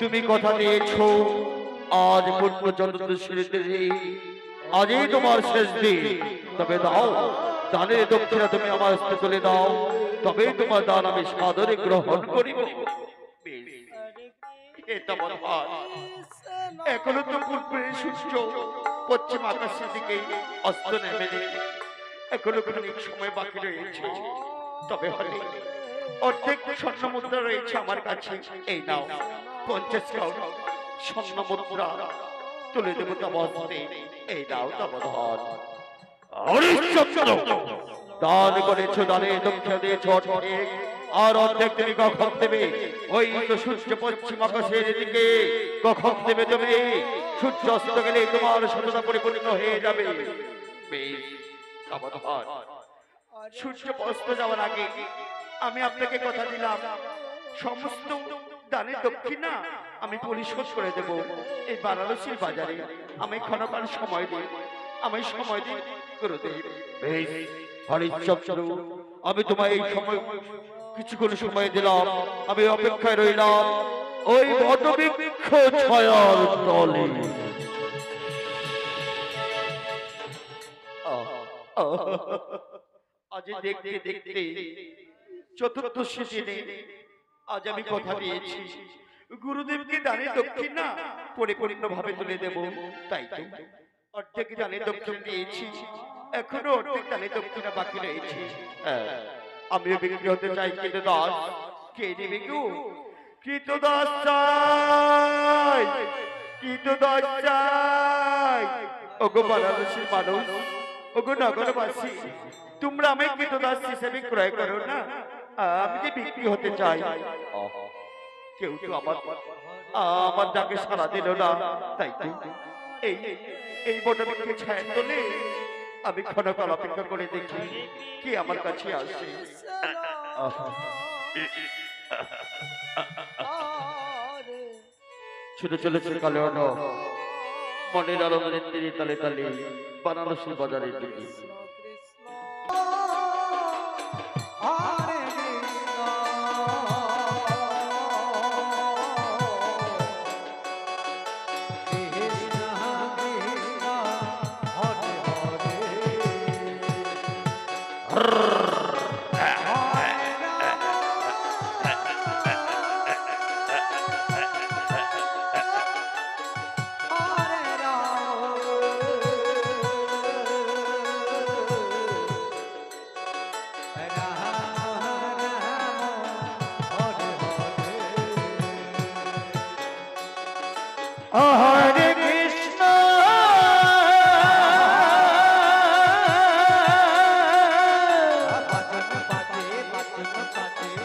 তুমি কথা দিয়েছ, আজ পূর্বচন্দ্র স্মৃতি আজই তোমার শেষ দিন। তবে দাও, দানের দক্ষিণা তুমি আমার হস্তে তুলে দাও। তবে তোমার দান আমি সাদরে গ্রহণ করিব। এখনও তো পূর্বের সূর্য পশ্চিম আকাশের দিকে অস্ত নেমে এখনও খানিক সময় বাকি রয়েছে। তবে হলে অর্ধেক স্বর্ণ মুদ্রা রয়েছে আমার কাছে। এই নাও, পঞ্চাশ স্বর্ণ মুদ্রা। তুলে দেবো তবস্তে এই নাও তবধন দান দানে দিয়েছ আর অর্ধেক তুমি কখন দেবে? ওই তো সূর্য পশ্চিম আকাশের দিকে। কখন দেবে তুমি? সূর্য অস্ত গেলে তোমার সততা পরিপূর্ণ হয়ে যাবে। সূর্য অস্ত যাওয়ার আগে আমি আপনাকে কথা দিলাম। সমস্ত দানের দক্ষিণা আমি পরিশোধ করে দেব। এই বারাণসীর বাজারে আমি ক্ষণকাল সময় দিই আমি সময় দিই গুরুদেব। আমি তোমায় এই সময় কিছুক্ষণ সময় দিলাম। আমি অপেক্ষায় রইলাম ওই বটবৃক্ষ ছায়ার তলে। আজ দেখতে দেখতে চতুর্থ দিনে আজ আমি কথা দিয়েছি। গুরুদেবকে দানে দক্ষিণ না পরিপূর্ণ ভাবে তুলে দেব। তাই তো। অর্ধেক দানে দক্ষিণ দিয়েছি। এখনও অর্ধেক দানে দক্ষিণা বাকি রয়েছে। হ্যাঁ, আমিও বিক্রি হতে চাই কৃত দাস কে নেবে গো? কৃত দাস চাই। কৃত দাস চাই। ওগো বারাণসীর মানুষ ওগো নগরবাসী তোমরা দাস হিসেবে ক্রয় করো না। আমি যে বিক্রি হতে চাই। কেউ তো আমার আমার ডাকে সারা দিল না। তাই এই এই বটবৃক্ষে ছায়া তোলে আমি ক্ষণকাল অপেক্ষা করে দেখি কি আমার কাছে আসে। ছুটে চলেছে কালে মনের তীরে তালে তালে বানারসি বাজারের দিকে।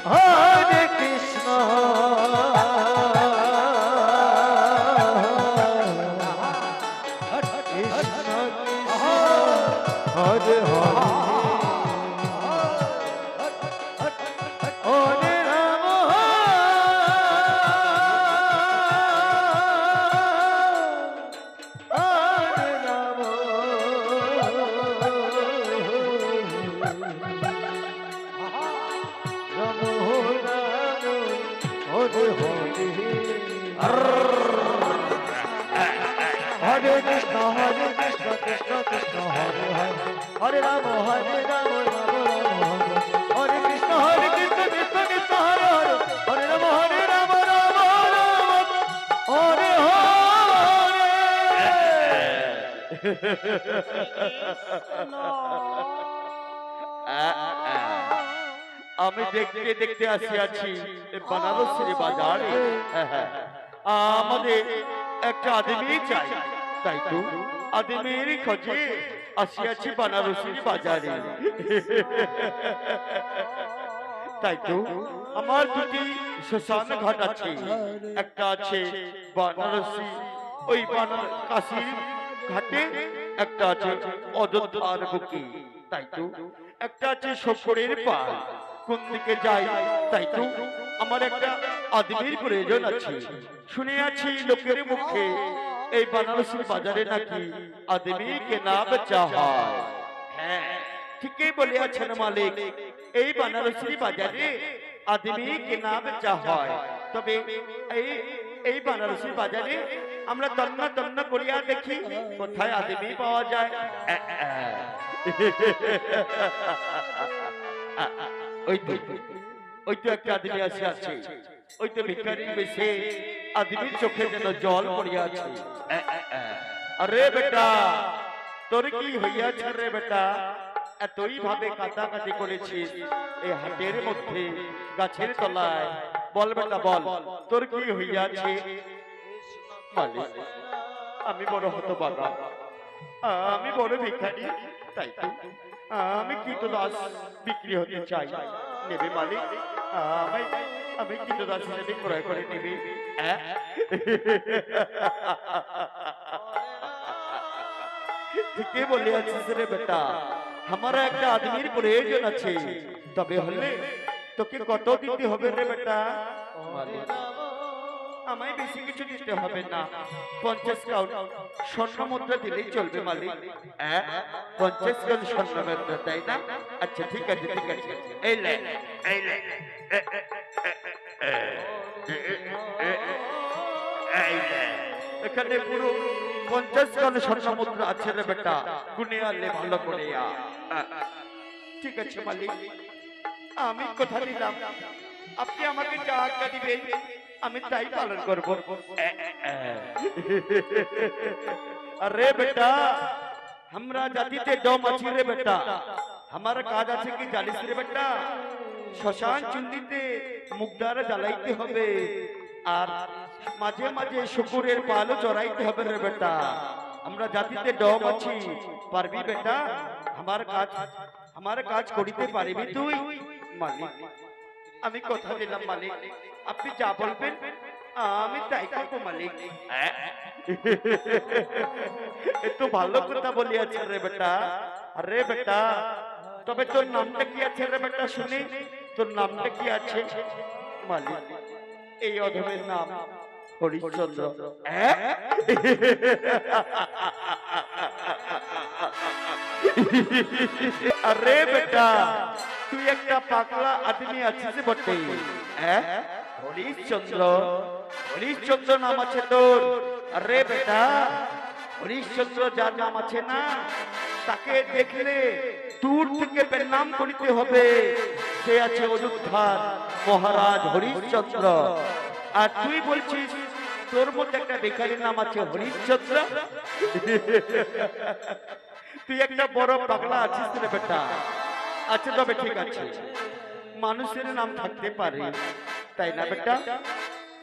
হরে কৃষ্ণ আমি দেখতে দেখতে আসিয়াছি বানারসের বাজারে। আমাদের একটা আদমি চাই। তাই তো? আদমির খোঁজে আসিয়াছি বানারসির বাজারে। তাই তো? আমার দুটি শ্মশান ঘাট আছে। একটা আছে বানারসি ওই বানার কাশির ঘাটে একটা আছে অযোধ্যার বুকে, তাই তো? একটা আছে শকরের পাল কোন দিকে যাই, তাই তো? আমার একটা আদমির প্রয়োজন আছে, শুনে আছি লোকের মুখে, এই বানারসির বাজারে নাকি আদমি কেনা বেচা হয়? হ্যাঁ ঠিকই বলিয়াছেন মালিক, এই বানারসির বাজারে আদমি কেনা বেচা হয়। তবে এই এই বানারসি বাজারে আমরা তন্না তন্না করিয়া দেখি, কোথায় আদমি পাওয়া যায়। ওই তো ওই তো একটা আদমি আছে আছে ওই তো ভিখারির বেশে আদমির চোখে যেন জল পড়িয়া আছে। আরে বেটা, তোর কি হইয়াছে রে বেটা? এতই ভাবে কাটাকাটি করেছিস, এই হাটের মধ্যে, গাছের তলায়। বল বেটা, বল। তোর কি হইয়াছে? মালিক, আমি বড় বাবা আমি বড় ভিখারি, তাই তো আমি কীটদাস বিক্রি হতে চাই। নেবে মালিক আমি কীটদাস হিসেবে ক্রয় করে নেবে? ঠিকই বলে আছিস রে বেটা। আমার একটা আদমির প্রয়োজন আছে। তবে হলে তোকে কত দিতে হবে রে বেটা? মালিক। আমায় বেশি কিছু দিতে হবে না। পঞ্চাশ কাউন্ট স্বর্ণ মুদ্রা দিলেই চলবে মালিক? পঞ্চাশ কাউন্ট স্বর্ণ মুদ্রা, তাই না? আচ্ছা ঠিক আছে ঠিক আছে। এই লে এই লে। এখানে পুরো পঞ্চাশ কাউন্ট স্বর্ণ মুদ্রা আছে রে বেটা। গুনে ভালো করে। ঠিক আছে, মালিক। আমি কথা দিলাম। আপনি আমাকে যা আজ্ঞা দিবেন। আমি তাই পালন করব। আরে বেটা আমরা জাতিতে দম আছি রে বেটা। আমার কাজ আছে কি জানিস রে বেটা? শ্মশান চুন্ডিতে মুগদার জ্বালাইতে হবে। আর মাঝে মাঝে শুকুরের পালও চড়াইতে হবে রে বেটা। আমরা জাতিতে ডম আছি। পারবি বেটা? আমার কাজ আমার কাজ করিতে পারবি তুই? মালিক আমি কথা দিলাম মালিক। আপনি যা বলবেন আমি তাই করব মালিক। একটু ভালো কথা বলিয়াছে রে বেটা। আরে বেটা তবে তোর নামটা কি আছে রে বেটা? শুনি। তোর নামটা কি আছে? মালিক এই অধমের নাম। হরিশ্চন্দ্র। হ্যাঁ? আরে বেটা। তুই একটা পাগলা আদমি আছিস বটে হ্যাঁ? হরিশ্চন্দ্র হরিশ্চন্দ্র নাম আছে তোর। আরে বেটা, হরিশ্চন্দ্র যার নাম আছে না, তাকে দেখলে দূর থেকে প্রণাম করিতে হবে। সে আছে অযোধ্যার মহারাজ হরিশ্চন্দ্র। আর তুই বলছিস, তোর মধ্যে একটা বেকারির নাম আছে হরিশ্চন্দ্র? তুই একটা বড় পাগলা আছিস রে বেটা। আচ্ছা তবে ঠিক আছে। মানুষের নাম থাকতে পারে। তাই না বেটা?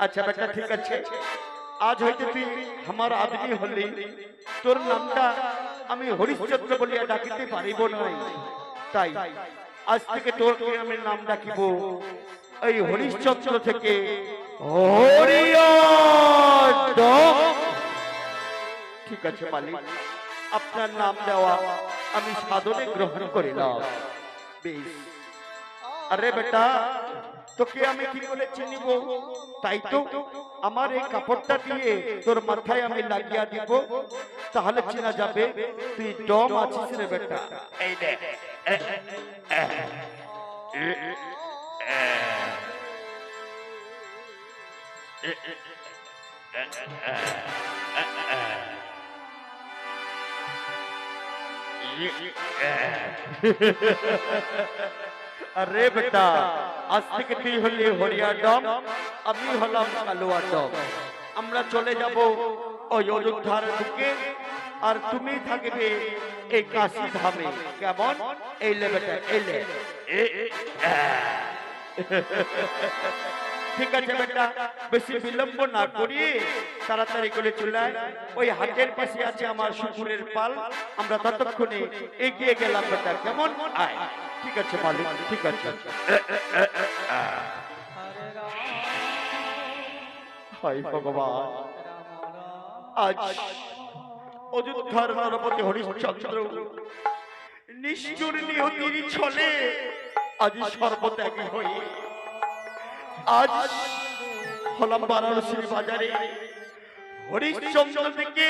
আচ্ছা বেটা, ঠিক আছে। আজ হইতে তুই আমার আদমি হলি। তোর নামটা আমি হরিশ্চন্দ্র বলিয়া ডাকিতে পারিব নাই। তাই আজ থেকে তোর আমি নাম ডাকিব এই হরিশ্চন্দ্র থেকে। ঠিক আছে মালিক, আপনার নাম দেওয়া আমি সাদরে গ্রহণ করিলাম। বেশ আরে বেটা তোকে আমি কি করে চিনিব তাই তো আমার এই কাপড়টা দিয়ে তোর মাথায় আমি লাগিয়া দিব তাহলে চেনা যাবে তুই ডম আছিস রে বেটা এই দেখ আরে বেটা আজ থেকে তুই হলি হরিয়া ডম আমি হলাম কালুয়া ডম আমরা চলে যাব ওই অযোধ্যার বুকে আর তুমি থাকবে এই কাশি ধামে কেমন এই লে বেটা এই লে ঠিক আছে বেটা, বেশি বিলম্ব না করিয়ে তাড়াতাড়ি করে চলে আয়। ওই হাটের পাশে আছে আমার শুকুরের পাল। আমরা ততক্ষণে এগিয়ে গেলাম বেটা, কেমন? আয়। ঠিক আছে মালিক, ঠিক আছে। নিষ্ঠুর নিহতির ছলে আজ সর্বত্যাগী হয়ে আজ হলাম বারাণসীর বাজারে হরিশ্চন্দ্র থেকে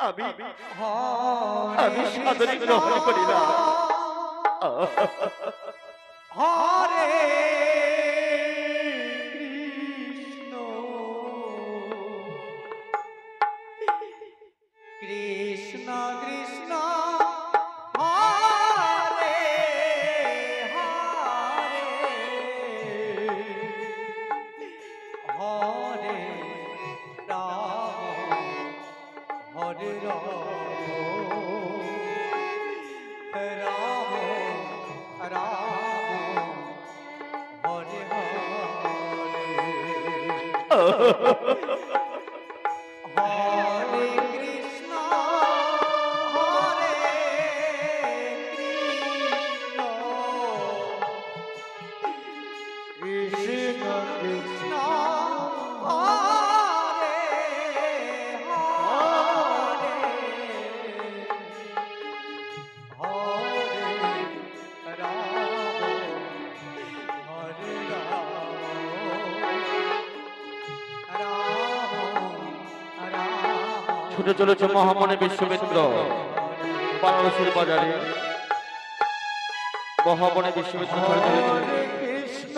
আমি আমি সাধনে গ্রহণ করি না হরে হরে চলেছে মহামনে বিশ্বমিত্র। বারাণসীর বাজারে। মহামনে বিশ্বমিত্র চলেছে কৃষ্ণ।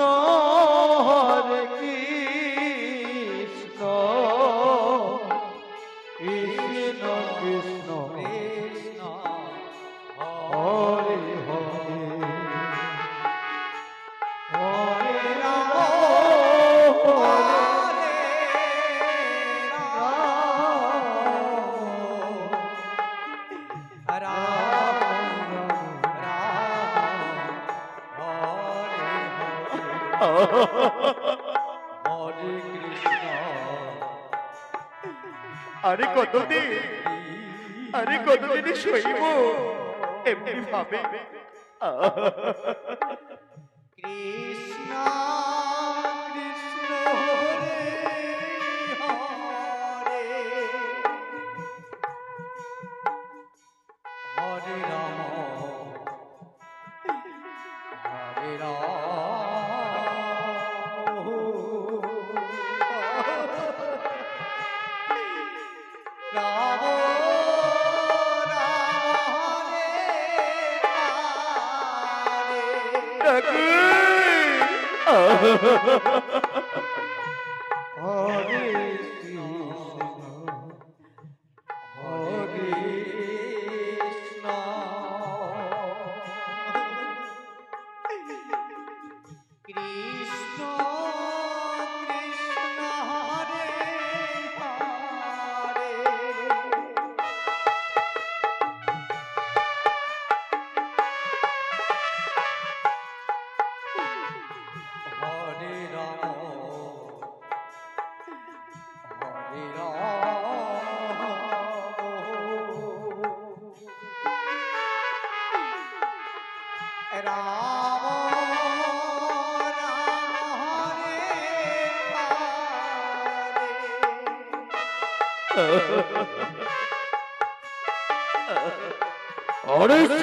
আরে কতদিন আরে কতদিন শৈব এমনি ভাবে। কৃষ্ণ হরে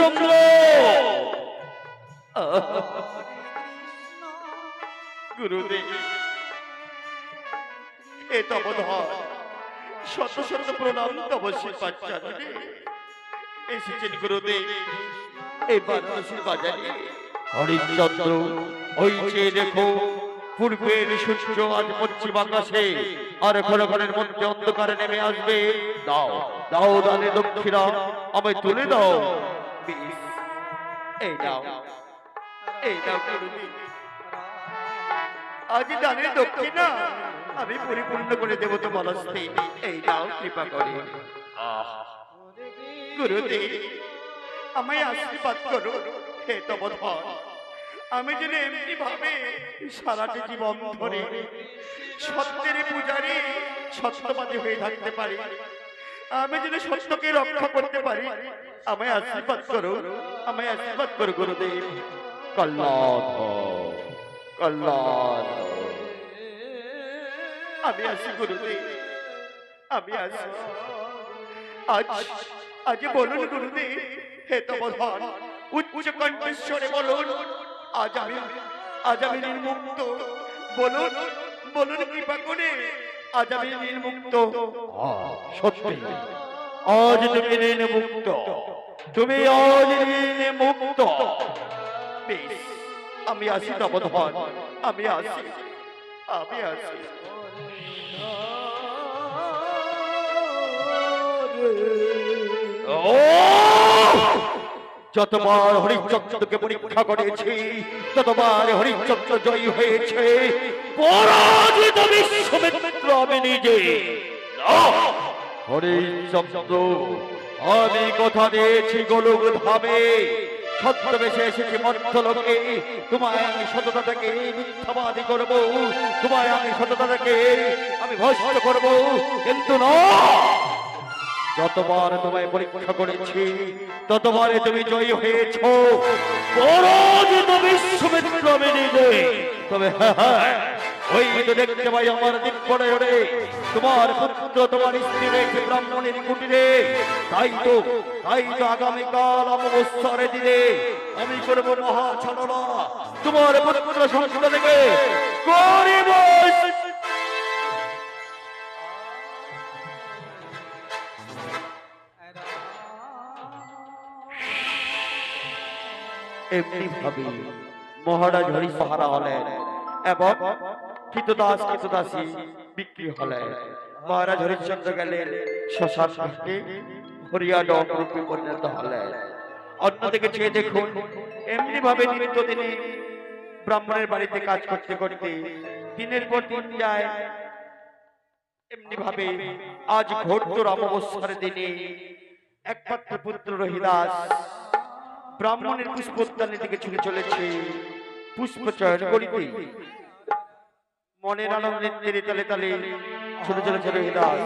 হরিশ্চন্দ্র গুরুদেব, এ তব ধর শত শত প্রণাম তব শিল্পাচার্য এসেছেন গুরুদেব এই বারাণসীর বাজারে হরিশ্চন্দ্র, ওই যে দেখো, পূর্বের সূর্য আজ পশ্চিম আকাশে আর মধ্যে অন্ধকারে নেমে আসবে। দাও দাও দানে দক্ষিণা, আমায় তুলে দাও। বেশ, এই দাও এই গুরুদেব আজ দানের দক্ষিণা আমি পরিপূর্ণ করে দেব তো মনস্তে এই দাও কৃপা করে গুরুদেব আমায় আশীর্বাদ করো হে তবধন আমি যেন এমনি ভাবে সারাটি জীবন ধরে সত্যের পূজারে সত্যবাদী হয়ে থাকতে পারি আমি যেন সত্যকে রক্ষা করতে পারি, আমায় আশীর্বাদ করো, আমায় আশীর্বাদ করো, গুরুদেব। কল্যাণ হোক। আমি আসি গুরুদেব। আমি আসি আজ আজ বলুন, গুরুদেব, হে তবধন উচ্চ কণ্ঠেশ্বরে বলুন, আজ আমি আজ আমি নির্মুক্ত। বলুন বলুন কৃপা করে আজ আমি নির্মুক্ত সত্যি। আজ তুমি ঋণ মুক্ত। তুমি আজ ঋণ মুক্ত। বেশ আমি আসি নবধন আমি আসি। আমি আসি। ও যতবার হরিচন্দ্রকে পরীক্ষা করেছি, ততবার হরিচন্দ্র জয়ী হয়েছে। পরাজিত বিশ্বমিত্র আমি নিজে। হরিচন্দ্র, আমি কথা দিয়েছি গোলক ধামে ছদ্মবেশে এসেছি মধ্যলোকে তোমায় আমি সততা থেকে মিথ্যাবাদী করব, তোমায় আমি সততা থেকে আমি ভস্ত করব, কিন্তু না। যতবার তোমায় পরীক্ষা করেছি ততবারে তুমি জয়ী হয়েছ। তবে হ্যাঁ, হ্যাঁ, ওই তো দেখতে পাই আমার দিন পরে ওরে তোমার পুত্র তোমার স্ত্রী ব্রাহ্মণের কুটিরে। তাই তো তাই তো আগামীকাল দিনে আমি করব মহা ছলনা তোমার পুত্র সংসদকে করিব এমনি ভাবে মহারাজ হরি সাহারা হলেন এবং কৃতদাস কৃতদাসী বিক্রি হলেন। মহারাজ হরিশ্চন্দ্র গেলেন, শ্মশান ঘাটে হরিয়া ডক রূপে পরিণত হলেন। অন্যদিকে চেয়ে দেখুন এমনি ভাবে নিত্যদিনে ব্রাহ্মণের বাড়িতে কাজ করতে করতে দিনের পর দিন যায়। এমনি ভাবে আজ ঘোরতর অমাবস্যার দিনে একমাত্র পুত্র রহিদাস ব্রাহ্মণের পুষ্পোদ্যানের দিকে ছুটে চলেছে। পুষ্প চয়ন করিতে। মনের আনন্দের তেলে তালে ছুটে চলেছে রহিদাস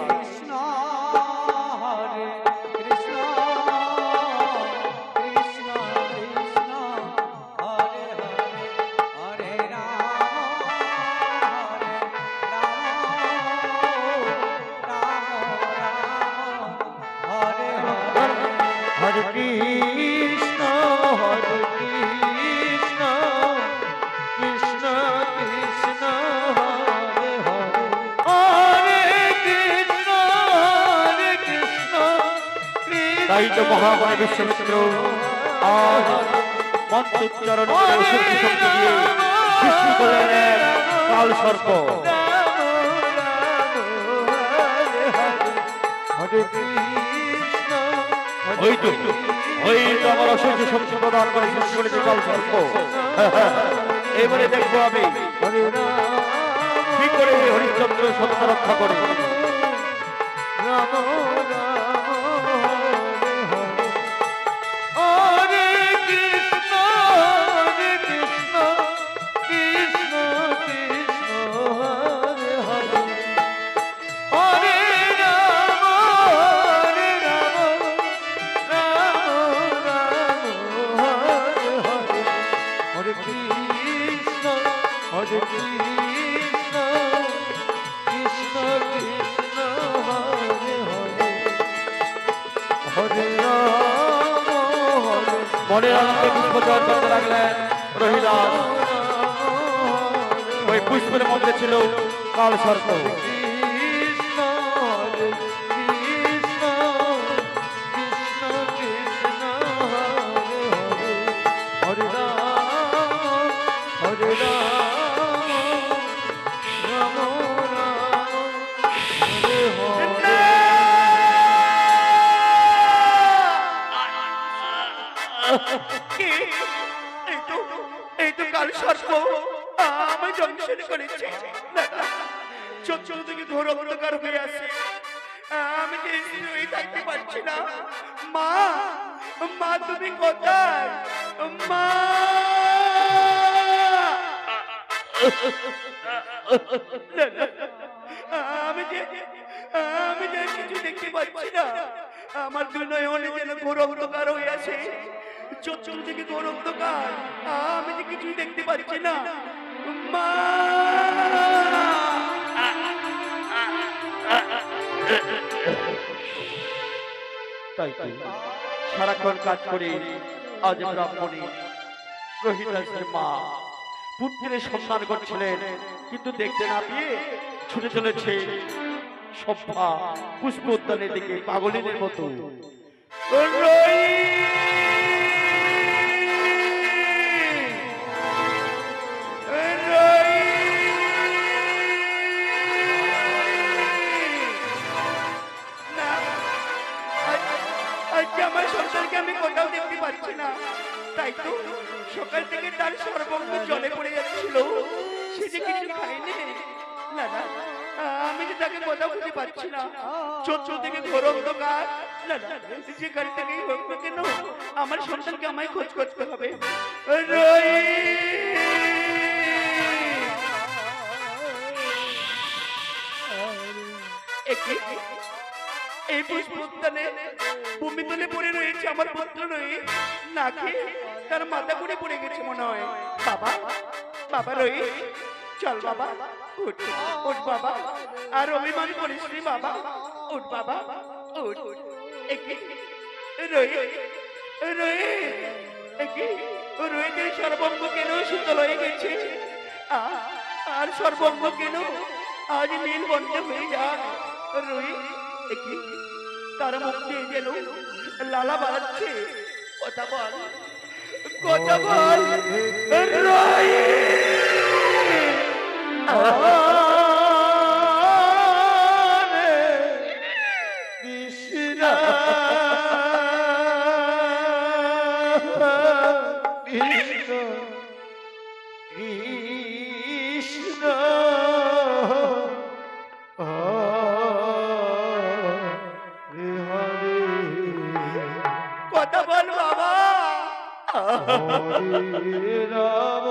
মহাবনে বিশ্বমিত্র আজ মন্ত্রোচ্চারণ শুদ্ধ দিয়ে সৃষ্টি করলেন এক কাল সর্প। ওই তো ওই তো আমার অসহ্য শক্তি প্রদান করে সৃষ্টি করেছে কাল সর্প। এবারে দেখব আমি কি করে হরিশ্চন্দ্র সত্য রক্ষা করে। মনের আনন্দে পুষ্পচয়ন করতে লাগলেন রহিদাস ওই পুষ্পের মধ্যে ছিল কাল সর্প মা তুমি মা আমি যে কিছু দেখতে পাচ্ছি না, আমার দুই নয়নে যেন অন্ধকার হয়ে আছে। চতুর্দিকে ঘোর অন্ধকার আমি যে কিছুই দেখতে পাচ্ছি না। মা তাই তো। সারাক্ষণ কাজ করে, আজ ব্রাহ্মণী। রোহিদাসের মা, পুত্রের সন্ধান করছিলেন, কিন্তু দেখতে না পেয়ে ছুটে চলেছে সফা পুষ্প উদ্যানের দিকে পাগলিনের মতো। সন্তানকে আমায় খোঁজ করতে হবে। এই পুষ্পোদ্যানে ভূমি তলে পড়ে রয়েছে আমার পুত্র রই নাকি তার মাথা ঘুরে পড়ে গেছে মনে হয়। বাবা বাবা রই। চল বাবা, উঠ। উঠ বাবা। আর অভিমান করিস বাবা। উঠ বাবা, উঠ। রই। রইদের সর্বঙ্গ কেন শীতল হয়ে গেছে? আর সর্বঙ্গ কেন আজ নীল বন্ধ হয়ে যায়? তার মুখ দিয়ে যেন লালা বাড়াচ্ছে কথা বল কথা বল, রই! হরে রাম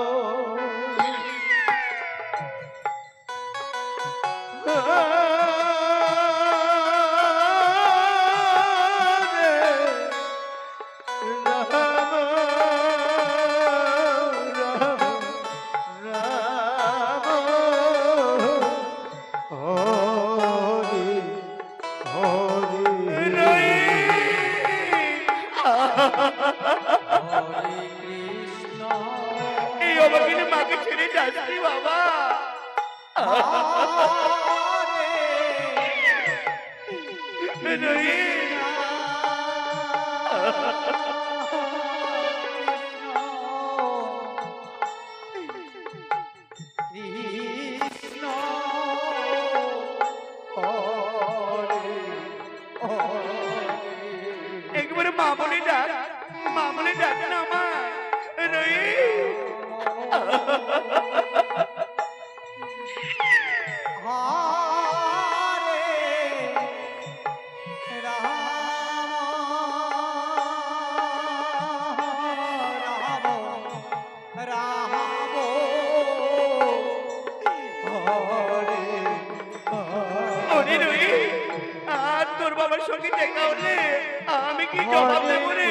রই একবারে মা বলে ডাক মা বলে ডাক না আমার রই আমি কি জবাব দেবো রে?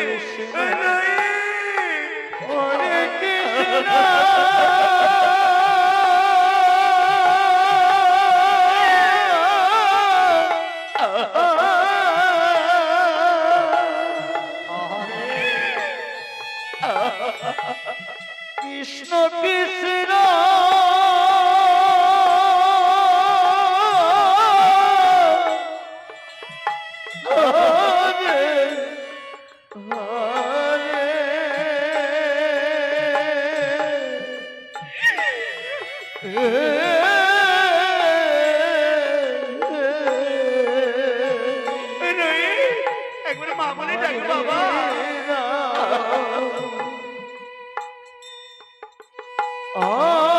ওরে